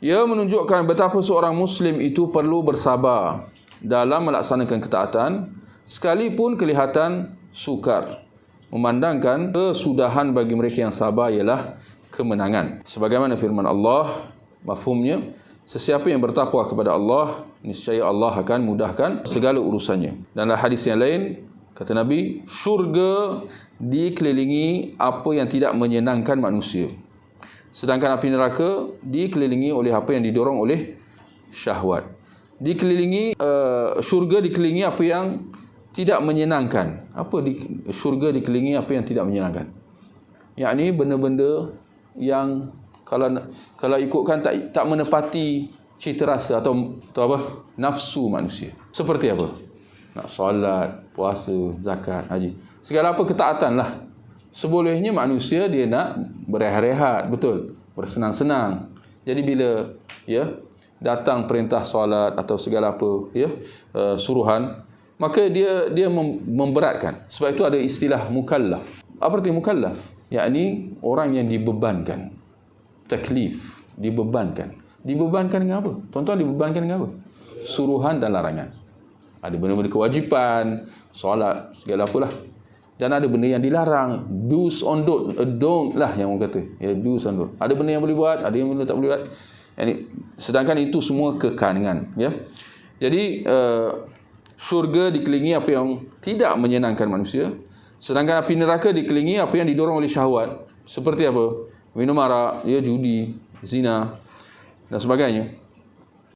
Ia menunjukkan betapa seorang muslim itu perlu bersabar dalam melaksanakan ketaatan sekalipun kelihatan sukar. Memandangkan kesudahan bagi mereka yang sabar ialah kemenangan. Sebagaimana firman Allah, mafhumnya, sesiapa yang bertakwa kepada Allah, niscaya Allah akan mudahkan segala urusannya. Dan dalam hadis yang lain, kata Nabi, syurga dikelilingi apa yang tidak menyenangkan manusia. Sedangkan api neraka dikelilingi oleh apa yang didorong oleh syahwat. Dikelilingi uh, syurga dikelilingi apa yang tidak menyenangkan. Apa di syurga dikelilingi apa yang tidak menyenangkan? Yakni benda-benda yang kalau kalau ikutkan tak tak menepati cita rasa atau atau apa? nafsu manusia. Seperti apa? Nak solat, puasa, zakat, haji. Segala apa ketaatan lah Sebolehnya manusia dia nak berehat-rehat, betul? Bersenang-senang. Jadi bila ya datang perintah solat atau segala apa ya uh, suruhan, maka dia dia memberatkan. Sebab itu ada istilah mukallaf. Apa arti mukallaf? Yakni orang yang dibebankan. Taklif, dibebankan. Dibebankan dengan apa? Tuan-tuan dibebankan dengan apa? Suruhan dan larangan. Ada benda-benda kewajipan, solat, segala apalah dan ada benda yang dilarang. Do's on don't uh, don't lah yang orang kata. Ya do's on don't. Ada benda yang boleh buat ada yang benda tak boleh buat. Yani, sedangkan itu semua kekaningan ya. Jadi uh, syurga dikelilingi apa yang tidak menyenangkan manusia. Sedangkan api neraka dikelilingi apa yang didorong oleh syahwat. Seperti apa? Minum arak ya judi zina dan sebagainya